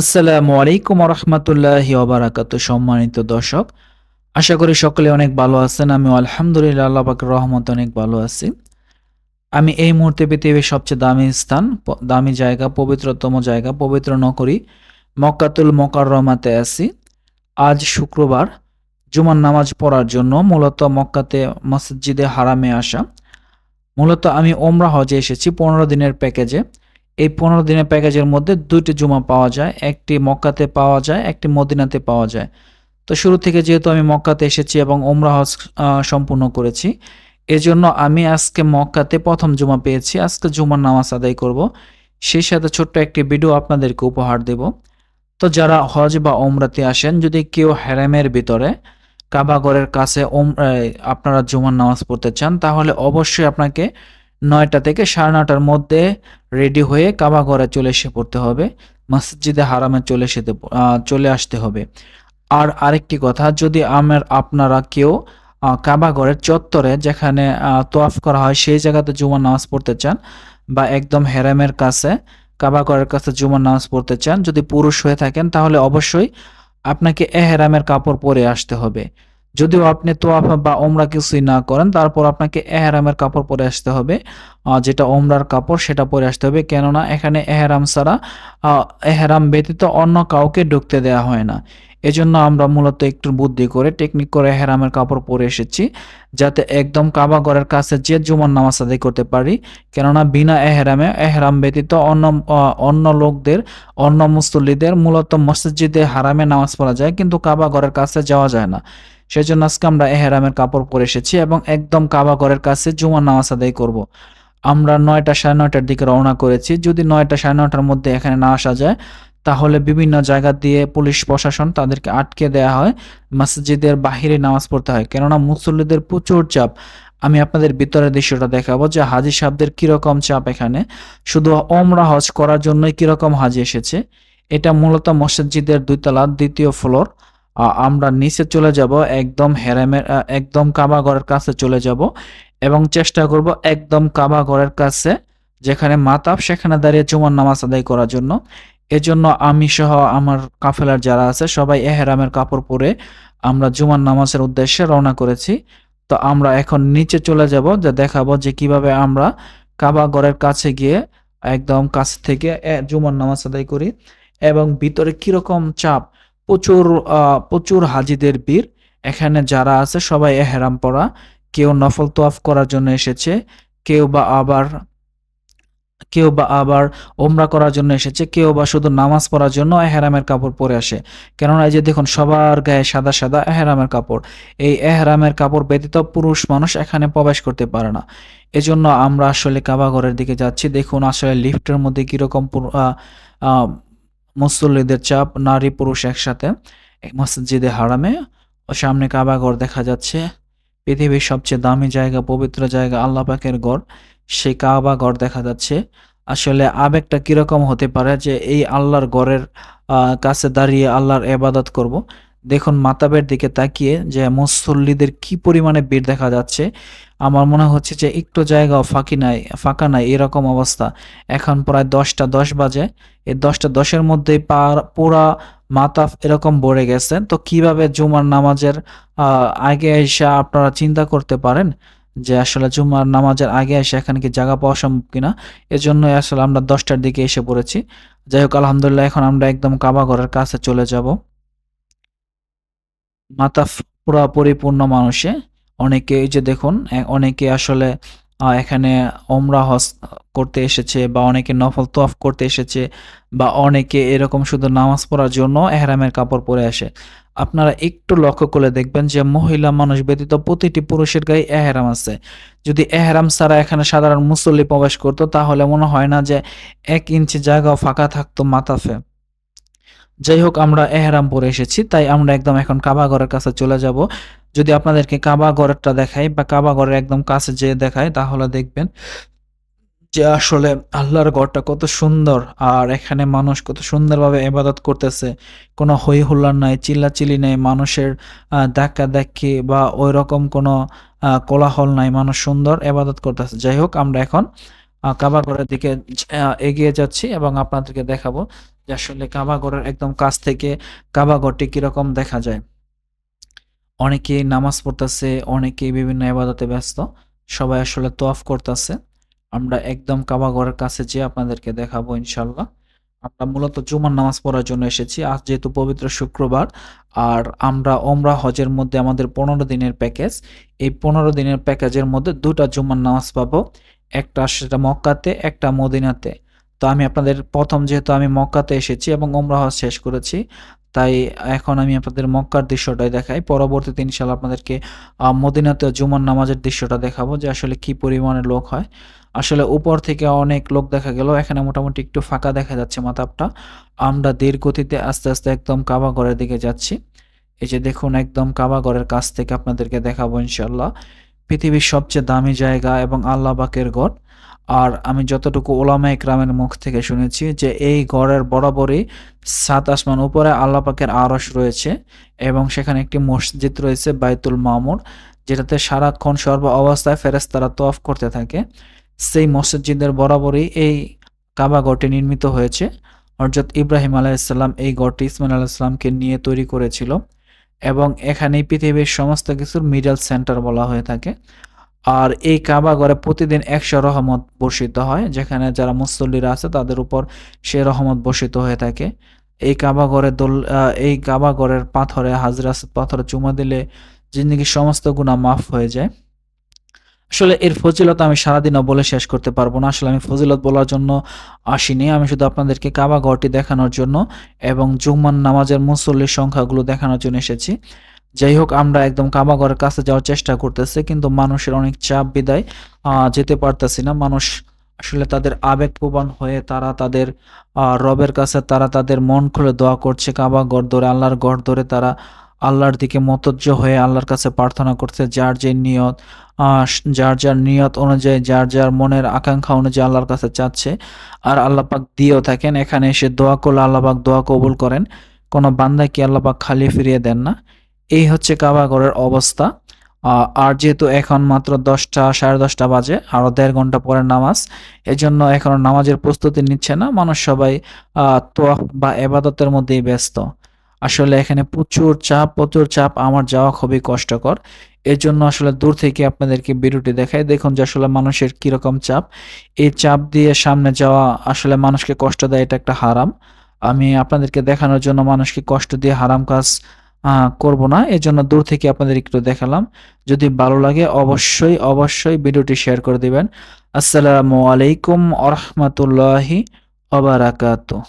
আসসালামু আলাইকুম রহমতুল্লাহি ওবারাকাত, সম্মানিত দর্শক, আশা করি সকলে অনেক ভালো আছেন আমি আলহামদুলিল্লাহ, আল্লাহ পাকের রহমত অনেক ভালো আছি। আমি এই মুহূর্তে পৃথিবীর সবচেয়ে দামি স্থান দামি জায়গা, পবিত্রতম জায়গা, পবিত্র নগরী মক্কাতুল মোকাররমাতে আছি। আজ শুক্রবার, জুমার নামাজ পড়ার জন্য মূলত মক্কাতে মসজিদে হারামে আসা। মূলত আমি ওমরা হজে এসেছি পনেরো দিনের প্যাকেজে। এই পনেরো দিনের প্যাকেজের মধ্যে দুইটি জুমা পাওয়া যায়, একটি মক্কাতে পাওয়া যায়, একটি মদিনাতে পাওয়া যায়। তো শুরু থেকে যেহেতু আমি মক্কাতে এসেছি এবং ওমরা হজ সম্পূর্ণ করেছি, এজন্য আমি আজকে মক্কাতে প্রথম জুমা পেয়েছি। আজকে জুমার নামাজ আদায় করব। সেই সাথে ছোট্ট একটি ভিডিও আপনাদেরকে উপহার দেব। তো যারা হজ বা ওমরাতে আসেন, যদি কেউ হ্যারামের ভিতরে কাবাগরের কাছে ওম আপনারা জুমার নামাজ পড়তে চান, তাহলে অবশ্যই আপনাকে নয়টা থেকে সাড়ে নটার মধ্যে রেডি হয়ে কাবাগরে চলে এসে পড়তে হবে। মসজিদে হারামে চলে এসে চলে আসতে হবে। আর আরেকটি কথা যদি আমার আপনারা কেউ আহ, কাবাগরের চত্বরে যেখানে তোয়াফ করা হয় সেই জায়গাতে জুমার নামাজ পড়তে চান বা একদম হেরামের কাছে কাবাগরের কাছে জুমার নামাজ পড়তে চান যদি পুরুষ হয়ে থাকেন তাহলে অবশ্যই আপনাকে এহেরামের কাপড় পরে আসতে হবে। যদিও আপনি তোয়াফ বা ওমরা কিছুই না করেন, তারপর আপনাকে এহেরামের কাপড় পরে আসতে হবে। যেটা ওমরার কাপড়, সেটা পরে আসতে হবে। কেননা, এখানে এহেরাম ছাড়া এহেরাম ব্যতীত অন্য কাউকে ঢুকতে দেওয়া হয় না। এজন্য আমরা মূলত একটু বুদ্ধি করে টেকনিক করে এহেরামের কাপড় পরে এসেছি, যাতে একদম কাবাগরের কাছে যে জুমার নামাজ আদায় করতে পারি। কেননা বিনা এহেরামে, এহেরাম ব্যতীত অন্য অন্য লোকদের, অন্য মুসল্লিদের মূলত মসজিদে হারামে নামাজ পড়া যায়, কিন্তু কাবাগরের কাছে যাওয়া যায় না। সেজন্য আজকে আমরা এহেরামের কাপড় পরে এসেছি এবং একদম কাবাগরের কাছে জুমার নামাজ আদায় করব। আমরা নয়টা সাড়ে নয়টার দিকে রওনা করেছি। যদি নয়টা সাড়ে নয়টার মধ্যে এখানে না আসা যায় তাহলে বিভিন্ন জায়গা দিয়ে পুলিশ প্রশাসন তাদেরকে আটকে দেয়া হয়, মসজিদের বাহিরে নামাজ পড়তে হয়। কেননা মুসল্লিদের প্রচুর চাপ। আমি আপনাদের ভিতরের দৃশ্যটা দেখাবো যে হাজি সাহেবদের কীরকম চাপ এখানে। শুধু ওমরা হজ করার জন্যই কীরকম হাজি এসেছে। এটা মূলত মসজিদের দুইতলা, দ্বিতীয় ফ্লোর। আমরা নিচে চলে যাব, একদম হেরামের একদম কাবাগরের কাছে চলে যাব এবং চেষ্টা করব একদম কাবাগরের কাছে, যেখানে মাতাব, সেখানে দাঁড়িয়ে জুমার নামাজ আদায় করার জন্য। এজন্য আমি সহ আমার কাফেলার যারা আছে, সবাই এহেরামের কাপড় পরে আমরা জুমার নামাজের উদ্দেশ্যে রওনা করেছি। তো আমরা এখন নিচে চলে যাব, যে দেখাবো যে কীভাবে আমরা কাবাগরের কাছে গিয়ে একদম কাছ থেকে জুমার নামাজ আদায় করি এবং ভিতরে কীরকম চাপ, প্রচুর প্রচুর হাজিদের ভিড়। এখানে যারা আছে সবাই এহেরাম পরা, কেউ নফল তোয়াফ করার জন্য এসেছে, কেউ বা আবার কেউ বা আবার ওমরা করার জন্য এসেছে, কেউ বা শুধু নামাজ পড়ার জন্য এহেরামের কাপড় পরে আসে। কেননা এই যে দেখুন, সবার গায়ে সাদা সাদা এহেরামের কাপড়। এই এহেরামের কাপড় ব্যতীত পুরুষ মানুষ এখানে প্রবেশ করতে পারে না। এজন্য আমরা আসলে কাবাঘরের দিকে যাচ্ছি। দেখুন, আসলে লিফটের মধ্যে কীরকম মুসল্লিদের চাপ, নারী পুরুষ একসাথে। মসজিদে হারামে, ও সামনে কাবাঘর দেখা যাচ্ছে। পৃথিবীর সবচেয়ে দামি জায়গা, পবিত্র জায়গা, আল্লাহ পাকের গড় সেই কাবা ঘর দেখা যাচ্ছে। আসলে আবেগটা কীরকম হতে পারে যে এই আল্লাহর ঘরের কাছে দাঁড়িয়ে আল্লাহর এবাদত করব। দেখুন, মাতাবের দিকে তাকিয়ে যে মুসল্লিদের কি পরিমাণে ভিড় দেখা যাচ্ছে, আমার মনে হচ্ছে যে একটু জায়গাও ফাঁকি নাই, ফাঁকা নাই এরকম অবস্থা। এখন প্রায় দশটা দশ বাজে। এই দশটা দশের মধ্যেই পার মাতাফ এরকম ভরে গেছে। তো কীভাবে জুমার নামাজের আগে এসে আপনারা চিন্তা করতে পারেন? যে আসলে জুমার নামাজের আগে এসে এখানে কি জায়গা পাওয়া সম্ভব কিনা? এজন্যই আসলে আমরা দশটার দিকে এসে পড়েছি। যাই হোক, আলহামদুলিল্লাহ, এখন আমরা একদম কাবা ঘরের কাছে চলে যাব। মাথা পুরা পরিপূর্ণ মানুষে। অনেকে এই যে দেখুন অনেকে আসলে এখানে ওমরা হজ করতে এসেছে বা অনেকে নফল তোয়াফ করতে এসেছে বা অনেকে এরকম শুধু নামাজ পড়ার জন্য এহরামের কাপড় পরে আসে। আপনারা একটু লক্ষ্য করে দেখবেন যে মহিলা মানুষ ব্যতীত প্রতিটি পুরুষের গায়ে এহরাম আছে। যদি এহরাম ছাড়া এখানে সাধারণ মুসল্লি প্রবেশ করতো, তাহলে মনে হয় না যে এক ইঞ্চি জায়গাও ফাঁকা থাকতো মাতাফে। যাই হোক, আমরা এহরাম পরে এসেছি, তাই আমরা একদম এখন কাবা ঘরের কাছে চলে যাব। যদি আপনাদেরকে কাবা দেখাই বা কাবা ঘরের একদম কাছে যেয়ে দেখাই, তাহলে দেখবেন যে আসলে আল্লাহর ঘরটা কত সুন্দর আর এখানে মানুষ কত সুন্দরভাবে এবাদত করতেছে। কোনো হই হুল্লার নাই চিল্লাচিল্লি নেই মানুষের ধাক্কা ধাক্কি বা ওই রকম কোনো কোলাহল নাই মানুষ সুন্দর এবাদত করতেছে। যাই হোক আমরা এখন আহ, কাবাগরের দিকে এগিয়ে যাচ্ছি এবং আপনাদেরকে দেখাবো যে আসলে কাবাগরের একদম কাছ থেকে কাবাগরটি কীরকম দেখা যায়। অনেকেই নামাজ পড়তেছে অনেকেই বিভিন্ন এবাদতে ব্যস্ত সবাই আসলে তোয়াফ করতেছে। আমরা একদম কাবাগরের কাছে যেয়ে আপনাদেরকে দেখাবো ইনশাল্লাহ আমরা মূলত জুমার নামাজ পড়ার জন্য এসেছি। আজ যেহেতু পবিত্র শুক্রবার, আর আমরা ওমরা হজের মধ্যে আমাদের পনেরো দিনের প্যাকেজ। এই পনেরো দিনের প্যাকেজের মধ্যে দুটা জুমার নামাজ পাবো। একটা সেটা মক্কাতে, একটা মদিনাতে। তো আমি আপনাদের, প্রথম যেহেতু আমি মক্কাতে এসেছি এবং ওমরা হজ শেষ করেছি তাই এখন আমি আপনাদের মক্কার দৃশ্যটাই দেখাই। পরবর্তীতে ইনশাল্লাহ আপনাদেরকে মদিনাতে জুমার নামাজের দৃশ্যটা দেখাবো যে আসলে কি পরিমাণে লোক হয়। আসলে উপর থেকে অনেক লোক দেখা গেল, এখানে মোটামুটি একটু ফাঁকা দেখা যাচ্ছে মাথাপটা আমরা ধীর গতিতে আস্তে আস্তে একদম কাবাগরের দিকে যাচ্ছি। এই যে দেখুন, একদম কাবাগরের কাছ থেকে আপনাদেরকে দেখাবো ইনশাল্লাহ পৃথিবীর সবচেয়ে দামি জায়গা এবং আল্লাহ বাকের গড়। আর আমি যতটুকু ওলামা ইকরামের মুখ থেকে শুনেছি যে এই গড়ের বরাবরই সাত আসমান উপরে আল্লাহ পাকের আরশ রয়েছে এবং সেখানে একটি মসজিদ রয়েছে বাইতুল মামুর, যেটাতে সারাক্ষণ সর্ব অবস্থায় ফেরেস্তারা তোয়াফ করতে থাকে। সেই মসজিদের বরাবরই এই কাবা গড়টি নির্মিত হয়েছে। অর্থাৎ ইব্রাহিম আলাইসাল্লাম এই গড়টি ইসমাইল আলাইসাল্লামকে নিয়ে তৈরি করেছিল। এবং এখানে পৃথিবীর সমস্ত কিছুর মিডল সেন্টার বলা হয়ে থাকে। আর এই কাবা ঘরে প্রতিদিন একশো রহমত বর্ষিত হয়, যেখানে যারা মুসল্লিরা আছে তাদের উপর সে রহমত বর্ষিত হয়ে থাকে। এই কাবা ঘরে দোল এই কাবা ঘরের পাথরে হাজরা পাথরে চুমা দিলে জিন্দগির সমস্ত গুণা মাফ হয়ে যায়। আসলে এর ফজিলত আমি সারাদিনও বলে শেষ করতে পারব না। আসলে আমি ফজিলত বলার জন্য আসিনি। আমি শুধু আপনাদেরকে কাবা ঘরটি দেখানোর জন্য এবং জুম্মান নামাজের মুসল্লির সংখ্যাগুলো দেখানোর জন্য এসেছি। যাই হোক, আমরা একদম কাবা ঘরের কাছে যাওয়ার চেষ্টা করতেছি, কিন্তু মানুষের অনেক চাপ, বিদায় যেতে পারতেছি না। মানুষ আসলে তাদের আবেগপ্রবণ হয়ে তারা তাদের রবের কাছে তারা তাদের মন খুলে দোয়া করছে। কাবা ঘর ধরে, আল্লাহর ঘর ধরে তারা আল্লাহর দিকে মতজ্জ হয়ে আল্লাহর কাছে প্রার্থনা করছে, যার যে নিয়ত যার যার নিয়ত অনুযায়ী, যার যার মনের আকাঙ্ক্ষা অনুযায়ী আল্লাহর কাছে চাচ্ছে। আর আল্লাহ পাক দিয়েও থাকেন, এখানে এসে দোয়া করলে আল্লাহ পাক দোয়া কবুল করেন। কোনো বান্দাকে আল্লাহ পাক খালি ফিরিয়ে দেন না? এই হচ্ছে কাবাগরের অবস্থা। আর যেহেতু এখন মাত্র দশটা, সাড়ে দশটা বাজে, আরও দেড় ঘণ্টা পরে নামাজ, এজন্য এখনও নামাজের প্রস্তুতি নিচ্ছে না। মানুষ সবাই তোয়াফ বা এবাদতের মধ্যেই ব্যস্ত। আসলে এখানে প্রচুর চাপ প্রচুর চাপ। আমার যাওয়া খুবই কষ্টকর। এর জন্য আসলে দূর থেকে আপনাদেরকে ভিডিওটি দেখাই। দেখুন যে আসলে মানুষের কীরকম চাপ। এই চাপ দিয়ে সামনে যাওয়া আসলে মানুষকে কষ্ট দেয়, এটা একটা হারাম। আমি আপনাদেরকে দেখানোর জন্য মানুষকে কষ্ট দিয়ে হারাম কাজ করব না। এই জন্য দূর থেকে আপনাদের একটু দেখালাম। যদি ভালো লাগে অবশ্যই অবশ্যই ভিডিওটি শেয়ার করে দিবেন। আসসালামু আলাইকুম আ রহমতুল্লাহি ওবারাকাতুহ